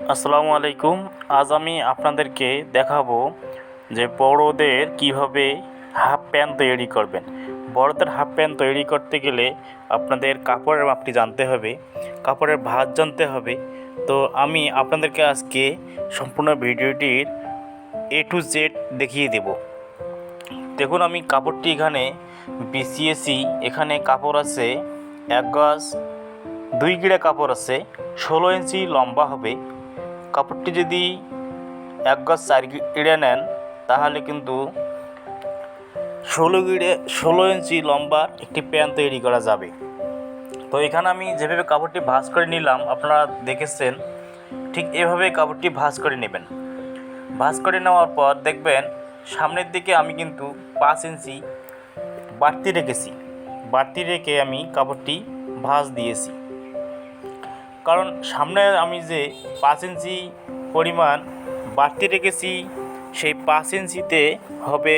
আসসালামু আলাইকুম। আজ আমি আপনাদেরকে দেখাবো যে বড়দের কীভাবে হাফ প্যান্ট তৈরি করবেন। বড়দের হাফ প্যান্ট তৈরি করতে গেলে আপনাদের কাপড়ের মাপটি জানতে হবে, কাপড়ের ভাঁজ জানতে হবে। তো আমি আপনাদেরকে আজকে সম্পূর্ণ ভিডিওটির এ টু জেড দেখিয়ে দেব। দেখুন, আমি কাপড়টি এখানে বিছিয়েছি। এখানে কাপড় আছে এক গজ, দুই গিরা কাপড় আছে, ষোলো ইঞ্চি লম্বা হবে। কাপড়টি যদি এক গজ চার গিড়ে নেন, তাহলে কিন্তু ষোলো গিড়ে, ষোলো ইঞ্চি লম্বার একটি প্যান্ট তৈরি করা যাবে। তো এখানে আমি যেভাবে কাপড়টি ভাঁজ করে নিলাম, আপনারা দেখেছেন, ঠিক এভাবে কাপড়টি ভাঁজ করে নেবেন। ভাঁজ করে নেওয়ার পর দেখবেন, সামনের দিকে আমি কিন্তু পাঁচ ইঞ্চি বাড়তি রেখেছি। বাড়তি রেখে আমি কাপড়টি ভাঁজ দিয়েছি। কারণ সামনে আমি যে পাঁচ ইঞ্চি পরিমাণ বাড়তি রেখেছি, সেই পাঁচ ইঞ্চিতে হবে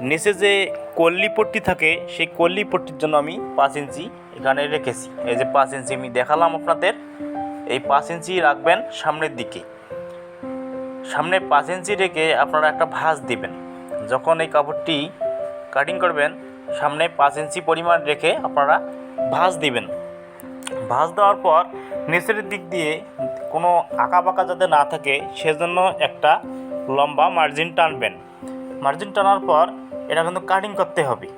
নিচে যে কল্লি পট্টি থাকে, সেই কল্লি পট্টির জন্য আমি পাঁচ ইঞ্চি এখানে রেখেছি। এই যে পাঁচ ইঞ্চি আমি দেখালাম আপনাদের, এই পাঁচ ইঞ্চি রাখবেন সামনের দিকে। সামনে পাঁচ ইঞ্চি রেখে আপনারা একটা ভাঁজ দিবেন। যখন এই কাপড়টি কাটিং করবেন, সামনে পাঁচ ইঞ্চি পরিমাণ রেখে আপনারা ভাঁজ দিবেন। ভাঁজ দেওয়ার পর নিচের দিক দিয়ে কোনো আঁকা বাঁকা যাতে না থাকে, সেজন্য একটা লম্বা মার্জিন টানবেন। মার্জিন টানার পর এটা কিন্তু কাটিং করতে হবে।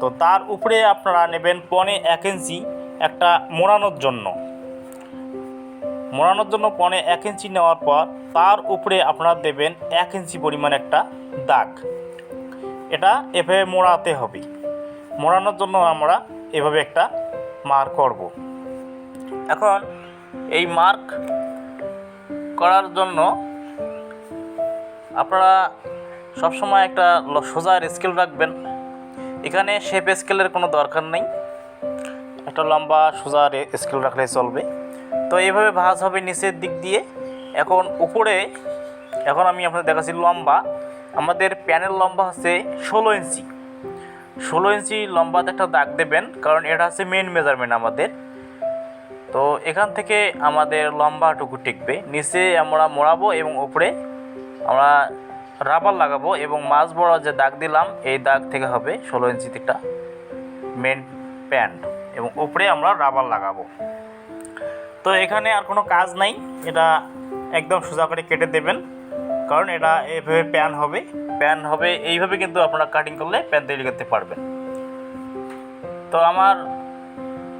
তো তার উপরে আপনারা নেবেন পনে এক ইঞ্চি একটা মোড়ানোর জন্য। মোড়ানোর জন্য পনে এক ইঞ্চি নেওয়ার পর তার উপরে আপনারা দেবেন এক ইঞ্চি পরিমাণ একটা দাগ। এটা এভাবে মোড়াতে হবে। মোড়ানোর জন্য আমরা এভাবে একটা মার করব। এখন এই মার্ক করার জন্য আপনারা সবসময় একটা সোজা স্কেল রাখবেন। এখানে শেপ স্কেলের কোনো দরকার নেই। একটা লম্বা, সোজা স্কেল রাখলে চলবে। তো এইভাবে ভাঁজ হবে নিচের দিক দিয়ে। এখন উপরে, এখন আমি আপনাদের দেখাচ্ছি লম্বা। আমাদের প্যানের লম্বা হচ্ছে ষোলো ইঞ্চি। ষোলো ইঞ্চি লম্বাতে একটা দাগ দেবেন, কারণ এটা হচ্ছে মেন মেজারমেন্ট আমাদের। তো এখান থেকে আমাদের লম্বাটুকু টিকবে। নিচে আমরা মোড়াবো এবং উপরে আমরা রাবার লাগাবো এবং মাছ বড় যে দাগ দিলাম, এই দাগ থেকে হবে ষোলো ইঞ্চি একটা মেন প্যান্ট এবং উপরে আমরা রাবার লাগাবো। তো এখানে আর কোনো কাজ নাই, এটা একদম সোজা করে কেটে দেবেন, কারণ এটা এইভাবে প্যান হবে। প্যান হবে, এইভাবে কিন্তু আপনারা কাটিং করলে প্যান তৈরি করতে পারবেন। তো আমার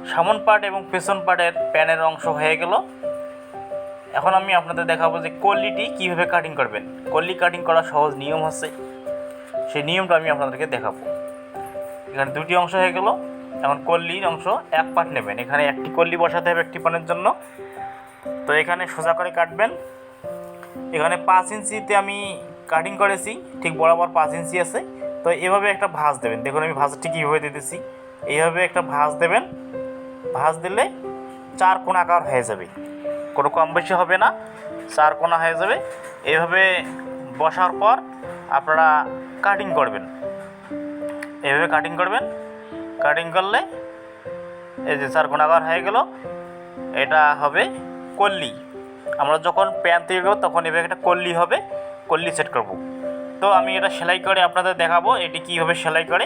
সামন পার্ট এবং পেছন পার্টের প্যানের অংশ হয়ে গেল। এখন আমি আপনাদের দেখাবো যে কল্লিটি কীভাবে কাটিং করবেন। কল্লি কাটিং করার সহজ নিয়ম আছে সেই নিয়মটা আমি আপনাদেরকে দেখাবো। এখানে দুটি অংশ হয়ে গেল। এখন কল্লির অংশ এক পার্ট নেবেন। এখানে একটি কল্লি বসাতে হবে একটি পানের জন্য। তো এখানে সোজা করে কাটবেন। এখানে পাঁচ ইঞ্চিতে আমি কাটিং করেছি, ঠিক বরাবর পাঁচ ইঞ্চি আছে। তো এভাবে একটা ভাঁজ দেবেন। দেখুন আমি ভাঁজটি কীভাবে দিতেছি। এইভাবে একটা ভাঁজ দেবেন। ভাঁজ দিলে চার কোণ আকার হয়ে যাবে। কোনো কম বেশি হবে না, চার কোণা হয়ে যাবে। এইভাবে বসার পর আপনারা কাটিং করবেন। এইভাবে কাটিং করবেন। কাটিং করলে এই যে চার কোণ আকার হয়ে গেল, এটা হবে কল্লি। আমরা যখন প্যান তৈরি করব তখন এভাবে একটা কল্লি হবে, কল্লি সেট করব। তো আমি এটা সেলাই করে আপনাদের দেখাবো, এটি কীভাবে সেলাই করে।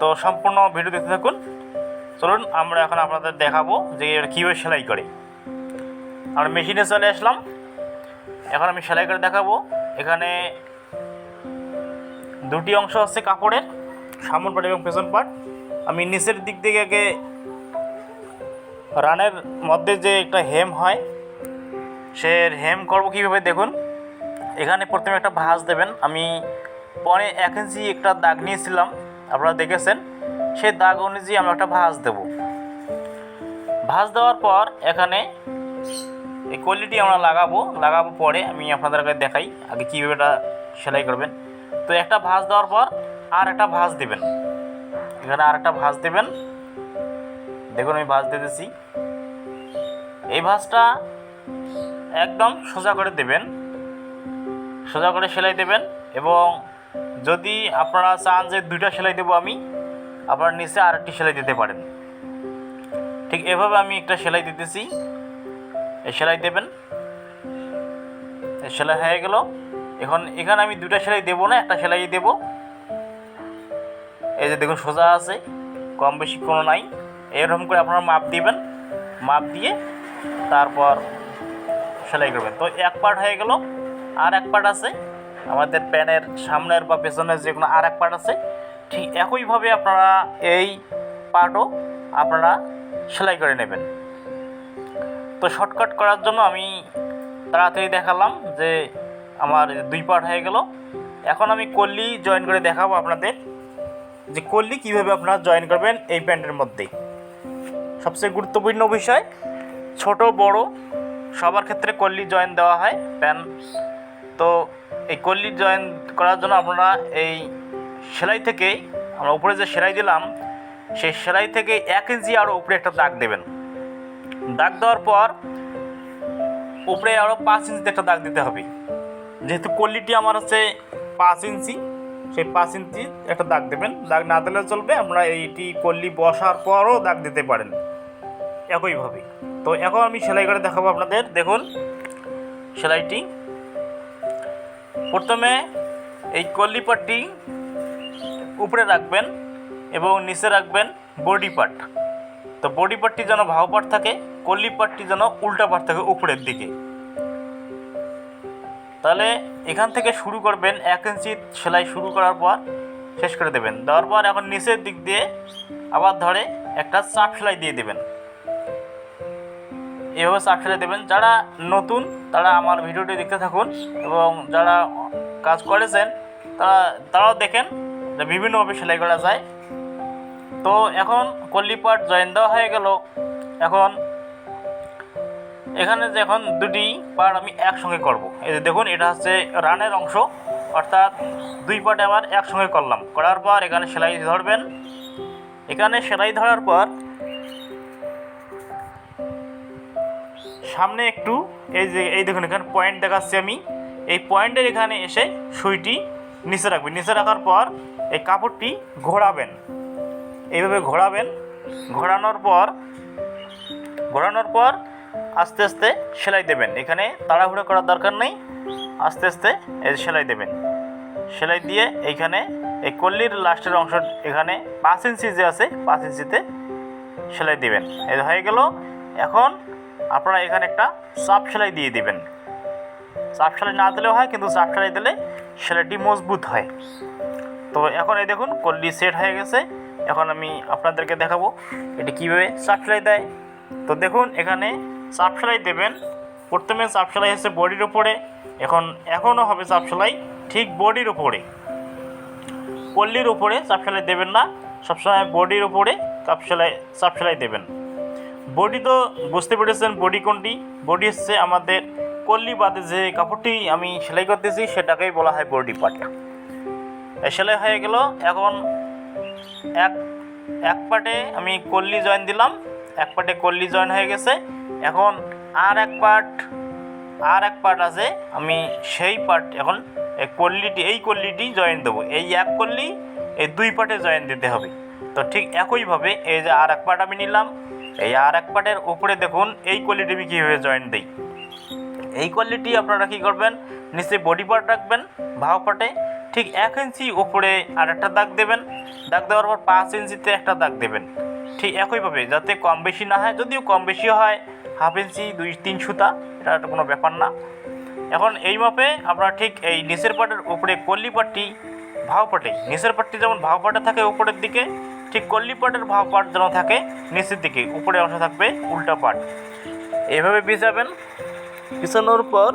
তো সম্পূর্ণ ভিডিও দেখতে থাকুন। চলুন, আমরা এখন আপনাদের দেখাবো যে এটা কীভাবে সেলাই করে। আমরা মেশিনে চলে আসলাম। এখন আমি সেলাই করে দেখাবো। এখানে দুটি অংশ আছে কাপড়ের, সামন পাট এবং পেছন পাট। আমি নিচের দিক থেকে আগে রানের মধ্যে যে একটা হেম হয়, সে হেম করব কীভাবে দেখুন। এখানে প্রথমে একটা ভাঁজ দেবেন। আমি পরে এক ইঞ্চি একটা দাগ নিয়েছিলাম, আপনারা দেখেছেন। সেই দাগ অনুযায়ী আমরা একটা ভাঁজ দেব। ভাঁজ দেওয়ার পর এখানে এই কোয়ালিটি আমরা লাগাবো। লাগাবো পরে আমি আপনাদেরকে দেখাই আগে কীভাবে এটা সেলাই করবেন। তো একটা ভাঁজ দেওয়ার পর আর একটা ভাঁজ দেবেন। এখানে আর একটা ভাঁজ দেবেন। দেখুন আমি ভাঁজ দিতেছি। এই ভাঁজটা একদম সোজা করে দেবেন। সোজা করে সেলাই দেবেন এবং যদি আপনারা চান যে দুইটা সেলাই দেবো আমি আপনার নিচে আরেকটি সেলাই দিতে পারেন। ঠিক এভাবে আমি একটা সেলাই দিতেছি। এই সেলাই দেবেন। সেলাই হয়ে গেল। এখন এখানে আমি দুটা সেলাই দেবো না, একটা সেলাই দেবো। এই যে দেখুন সোজা আছে, কম বেশি কোনো নাই। এরকম করে আপনারা মাপ দিবেন। মাপ দিয়ে তারপর সেলাই করবেন। তো এক পার্ট হয়ে গেল, আর এক পার্ট আছে। আমাদের প্যানের সামনের বা পেছনের যে কোনো আর এক পার্ট আছে ঠিক একইভাবে আপনারা এই পার্টও আপনারা সেলাই করে নেবেন। তো শর্টকাট করার জন্য আমি তাড়াতাড়ি দেখালাম যে আমার দুই পার্ট হয়ে গেল। এখন আমি কল্লি জয়েন করে দেখাবো আপনাদের যে কল্লি কীভাবে আপনারা জয়েন করবেন এই প্যান্টের মধ্যে। সবচেয়ে গুরুত্বপূর্ণ বিষয়, ছোট, বড়, সবার ক্ষেত্রে কল্লি জয়েন দেওয়া হয় প্যান তো এই কল্লি জয়েন করার জন্য আপনারা এই সেলাই থেকে আমরা উপরে যে সেলাই দিলাম, সেই সেলাই থেকে এক ইঞ্চি আরও উপরে একটা দাগ দেবেন। দাগ দেওয়ার পর উপরে আরও পাঁচ ইঞ্চিতে একটা দাগ দিতে হবে। যেহেতু কল্লিটি আমার হচ্ছে পাঁচ ইঞ্চি, সেই পাঁচ ইঞ্চি একটা দাগ দেবেন। দাগ না দিলে চলবে, আমরা এইটি কল্লি বসার পরও দাগ দিতে পারেন একইভাবে। তো এখন আমি সেলাই করে দেখাবো আপনাদের। দেখুন, সেলাইটি। প্রথমে এই কল্লি পাটটি উপরে রাখবেন এবং নিচে রাখবেন বডি পার্ট। তো বডি পার্টটি যেন ভাও পার্ট থাকে কল্লি পার্টটি যেন উল্টা পার্ট থাকে উপরের দিকে। তাহলে এখান থেকে শুরু করবেন এক ইঞ্চি সেলাই শুরু করার পর শেষ করে দেবেন। দেওয়ার পর এখন নিচের দিক দিয়ে আবার ধরে একটা চাপ সেলাই দিয়ে দেবেন। এভাবে চাপ সেলাই দেবেন। যারা নতুন, তারা আমার ভিডিওটি দেখতে থাকুন এবং যারা কাজ করেছেন, তারা, তারাও দেখেন বিভিন্নভাবে সেলাই করা যায়। তো এখন কল্লি পার্ট জয়েন দেওয়া হয়ে গেল। এখন এখানে যে এখন দুটি পার্ট আমি একসঙ্গে করব। এই যে দেখুন, এটা হচ্ছে রানের অংশ। অর্থাৎ দুই পার্ট আবার একসঙ্গে করলাম। করার পর এখানে সেলাই ধরবেন। এখানে সেলাই ধরার পর সামনে একটু এই যে, এই দেখুন, এখানে পয়েন্ট দেখাচ্ছি আমি। এই পয়েন্টের এখানে এসে সুইটি নিচে রাখবেন। নিচে রাখার পর এই কাপড়টি ঘোরাবেন। এইভাবে ঘোরাবেন। ঘোরানোর পর ঘোরানোর পর আস্তে আস্তে সেলাই দেবেন। এখানে তাড়াহুড়ো করার দরকার নেই। আস্তে আস্তে এই সেলাই দেবেন। সেলাই দিয়ে এইখানে এই কল্লির লাস্টের অংশ এখানে পাঁচ ইঞ্চি যে আছে, পাঁচ ইঞ্চিতে সেলাই দিবেন। এই হয়ে গেল। এখন আপনারা এখানে একটা চাপ সেলাই দিয়ে দিবেন। চাপ সেলাই না দিলেও হয়, কিন্তু চাপ সেলাই দিলে সেলাইটি মজবুত হয়। তো এখন এই দেখুন কল্লি সেট হয়ে গেছে। এখন আমি আপনাদেরকে দেখাবো এটি কীভাবে চাপ সেলাই দেয়। তো দেখুন, এখানে চাপ সেলাই দেবেন। প্রথমে চাপ সেলাই হচ্ছে বডির উপরে, এখন এখনও হবে চাপ সেলাই ঠিক বডির উপরে। পল্লির উপরে চাপ সেলাই দেবেন না, সবসময় বডির উপরে চাপ সেলাই চাপ সেলাই দেবেন। বডি তো বুঝতে পেরেছেন বডি কোনটি? বডি হচ্ছে আমাদের কল্লি বাদে যে কাপড়টি আমি সেলাই করতেছি, সেটাকেই বলা হয় বডি পার্ট। সেলাই হয়ে গেল। এখন এক এক পার্টে আমি কল্লি জয়েন দিলাম। এক পার্টে কল্লি জয়েন হয়ে গেছে। এখন আর এক পার্ট আর এক পার্ট আছে। আমি সেই পার্ট এখন এই কল্লিটি এই কল্লিটি জয়েন দেবো। এই এক কল্লি, এই দুই পার্টে জয়েন দিতে হবে। তো ঠিক একইভাবে এই যে আর এক পার্ট আমি নিলাম। এই আর এক পার্টের উপরে দেখুন, এই কল্লিটি আমি কীভাবে জয়েন দিই। এই কোয়ালিটি আপনারা কী করবেন? নিচে বডি পার্ট রাখবেন ভাও পার্টে ঠিক এক ইঞ্চি উপরে আর একটা দাগ দেবেন। দাগ দেওয়ার পর পাঁচ ইঞ্চিতে একটা দাগ দেবেন। ঠিক একইভাবে, যাতে কম বেশি না হয়, যদিও কম বেশি হয়, হাফ ইঞ্চি, দুই, তিন সুতা, এটা কোনো ব্যাপার না। এখন এই মাপে আপনারা ঠিক এই নিচের পাটের উপরে কল্লি পাটটি ভাও পাটে, নিচের পাটটি যেমন ভাও পাটে থাকে উপরের দিকে, ঠিক কল্লি পাটের ভাও পাট যেন থাকে নিচের দিকে, উপরে অংশ থাকবে উল্টা পাট। এইভাবে বিছাবেন বিছানোর পর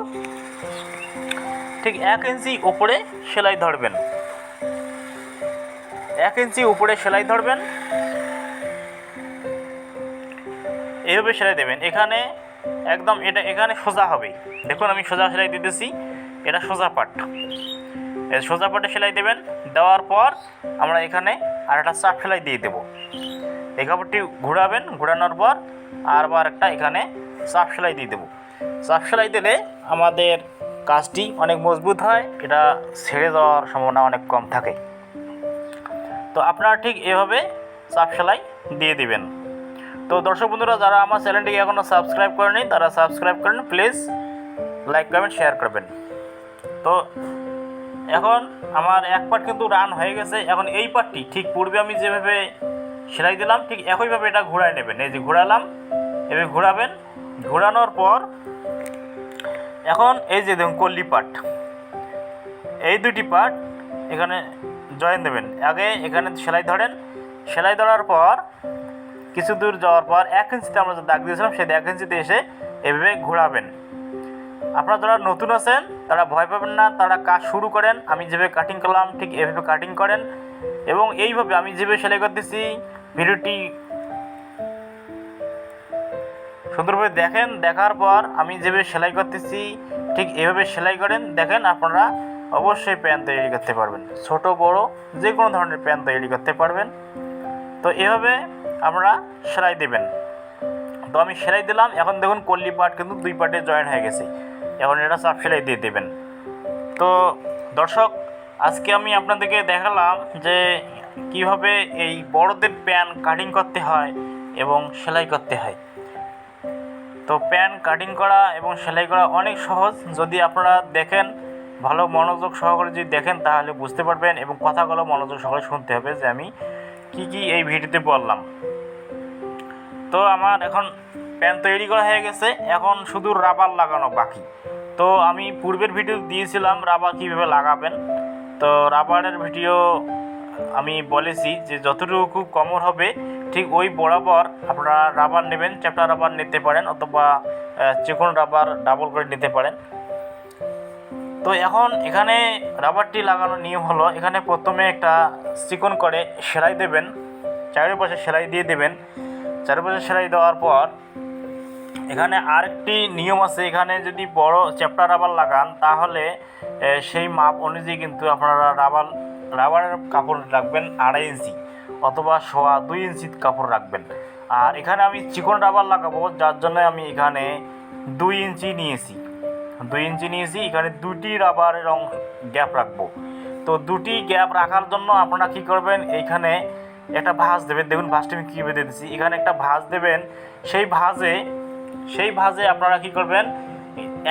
ঠিক এক ইঞ্চি উপরে সেলাই ধরবেন। এক ইঞ্চি উপরে সেলাই ধরবেন। এইভাবে সেলাই দেবেন। এখানে একদম এটা এখানে সোজা হবে। দেখুন আমি সোজা সেলাই দিতেছি। এটা সোজা পাট। সোজা পাটে সেলাই দেবেন। দেওয়ার পর আমরা এখানে আর একটা চাপ সেলাই দিয়ে দেবো। এই কাপড়টি ঘোরাবেন। ঘোরানোর পর আরবার একটা এখানে চাপ সেলাই দিয়ে দেবো। চাপ সেলাই দিলে আমাদের কাজটি অনেক মজবুত হয়, এটা ছেড়ে যাওয়ার সম্ভাবনা অনেক কম থাকে। তো আপনারা ঠিক এভাবে চাপ সেলাই দিয়ে দিবেন। তো দর্শক বন্ধুরা, যারা আমার চ্যানেলটিকে এখনও সাবস্ক্রাইব করেনি, তারা সাবস্ক্রাইব করেন, প্লিজ লাইক, কমেন্ট, শেয়ার করবেন। তো এখন আমার এক পার্ট কিন্তু রান হয়ে গেছে। এখন এই পার্টটি ঠিক পূর্বে আমি যেভাবে সেলাই দিলাম, ঠিক একইভাবে এটা ঘোরায় নেবেন। এই যে ঘোরালাম, এভাবে ঘোরাবেন। ঘোরানোর পর এখন এই যে দেখুন কল্লি পার্ট এই দুটি পার্ট এখানে জয়েন দেবেন। আগে এখানে সেলাই ধরেন। সেলাই ধরার পর, কিছু দূর যাওয়ার পর এক ইঞ্চিতে আমরা যে দাগ দিয়েছিলাম, সেই এক ইঞ্চিতে এসে এভাবে ঘোরাবেন। আপনারা যারা নতুন আছেন, তারা ভয় পাবেন না, তারা কাজ শুরু করেন। আমি যেভাবে কাটিং করলাম, ঠিক এভাবে কাটিং করেন। এবং এইভাবে আমি যেভাবে সেলাই করতেছি, ভিডিওটি সুন্দরভাবে দেখেন, দেখার পর আমি যেভাবে সেলাই করতেছি, ঠিক এভাবে সেলাই করেন, দেখেন আপনারা অবশ্যই প্যান্ট তৈরি করতে পারবেন। ছোট, বড় যে কোনো ধরনের প্যান্ট তৈরি করতে পারবেন। তো এভাবে আমরা সেলাই দেবেন। তো আমি সেলাই দিলাম, এখন দেখুন কল্লি পার্ট কিন্তু দুই পার্টে জয়েন হয়ে গেছে। এখন এটা চাপ সেলাই দিয়ে দেবেন। তো দর্শক, আজকে আমি আপনাদেরকে দেখালাম যে কীভাবে এই বড়দের প্যান কাটিং করতে হয় এবং সেলাই করতে হয়। তো প্যান, কাটিং করা এবং সেলাই করা অনেক সহজ। যদি আপনারা দেখেন, ভালো মনোযোগ সহকারে যদি দেখেন, তাহলে বুঝতে পারবেন এবং কথাগুলো মনোযোগ সহকারে শুনতে হবে যে আমি কি কি এই ভিডিওতে বললাম। তো আমার এখন প্যান তৈরি করা হয়ে গেছে। এখন শুধু রাবার লাগানো বাকি। তো আমি পূর্বের ভিডিও দিয়েছিলাম, রাবার কীভাবে লাগাবেন। তো রাবারের ভিডিও আমি বলেছি যে যতটুকু কমর হবে ঠিক ওই বরাবর আপনারা রাবার নেবেন চ্যাপ্টা রাবার নিতে পারেন অথবা চিকন রাবার ডাবল করে নিতে পারেন। তো এখন এখানে রাবারটি লাগানোর নিয়ম হলো, এখানে প্রথমে একটা চিকন করে সেলাই দেবেন, চারিপাশে সেলাই দিয়ে দেবেন। চারিপাশে সেলাই দেওয়ার পর, এখানে আরেকটি নিয়ম আছে, এখানে যদি বড় চ্যাপ্টার রাবার লাগান, তাহলে সেই মাপ অনুযায়ী কিন্তু আপনারা রাবার রাবারের কাপড় রাখবেন আড়াই ইঞ্চি। অথবা সোয়া দুই ইঞ্চি কাপড় রাখবেন। আর এখানে আমি চিকন রাবার লাগাবো, যার জন্য আমি এখানে দুই ইঞ্চি নিয়েছি। দুই ইঞ্চি নিয়েছি, এখানে দুটি রাবারের অংশ গ্যাপ রাখব। তো দুটি গ্যাপ রাখার জন্য আপনারা কী করবেন এইখানে একটা ভাঁজ দেবেন। দেখুন, ভাঁজটা আমি কীভাবে বেঁধে দিচ্ছি। এখানে একটা ভাঁজ দেবেন। সেই ভাঁজে সেই ভাঁজে আপনারা কী করবেন,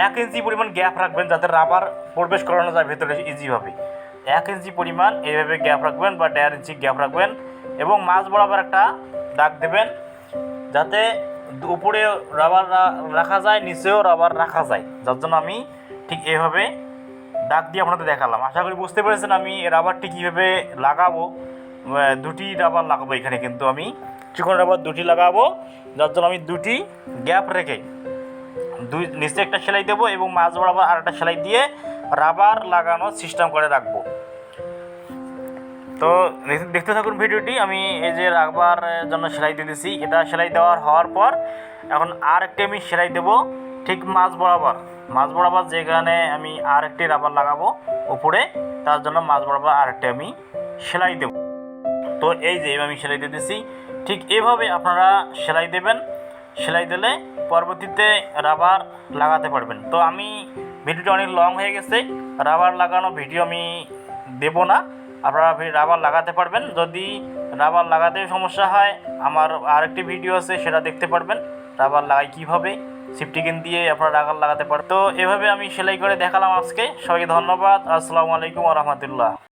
এক ইঞ্চি পরিমাণ গ্যাপ রাখবেন, যাতে রাবার প্রবেশ করানো যায় ভেতরে ইজিভাবে এক ইঞ্চি পরিমাণ, এইভাবে গ্যাপ রাখবেন বা দেড় ইঞ্চি গ্যাপ রাখবেন এবং মাছ বরাবর একটা দাগ দেবেন যাতে উপরে রাবার রাখা যায়, নিচেও রাবার রাখা যায়। যার জন্য আমি ঠিক এভাবে দাগ দিয়ে আপনাদের দেখালাম। আশা করি বুঝতে পেরেছেন আমি রাবারটি কীভাবে লাগাবো। দুটি রাবার লাগাবো এখানে কিন্তু আমি। চিকন রাবার দুটি লাগাবো, যার জন্য আমি দুটি গ্যাপ রেখে দুই নিচে একটা সেলাই দেবো এবং মাছ বরাবর আর একটা সেলাই দিয়ে রাবার লাগানোর সিস্টেম করে রাখব। তো দেখতে থাকুন ভিডিওটি, আমি এই যে রাখবার জন্য সেলাই দিয়ে দিছি। এটা সেলাই দেওয়ার হওয়ার পর এখন আর একটি আমি সেলাই দেব ঠিক মাছ বরাবর। মাছ বরাবর যেখানে আমি আর একটি রাবার লাগাবো উপরে, তার জন্য মাছ বরাবর আর একটি আমি সেলাই দেব। তো এই যে আমি সেলাই দিয়ে দিছি, ঠিক এভাবে আপনারা সেলাই দেবেন। সেলাই দিলে পরবর্তীতে রাবার লাগাতে পারবেন। তো আমি ভিডিওটা অনেক লং হয়ে গেছে রাবার লাগানো ভিডিও আমি দেব না। আপনারা রাবার লাগাতে পারবেন। যদি রাবার লাগাতে সমস্যা হয়, আমার আরেকটি ভিডিও আছে, সেটা দেখতে পারবেন। রাবার লাগাই কীভাবে সিফটিকিন দিয়ে আপনারা রাবার লাগাতে পারেন তো এভাবে আমি সেলাই করে দেখালাম আজকে। সবাইকে ধন্যবাদ। আসসালামু আলাইকুম রহমতুল্লাহ।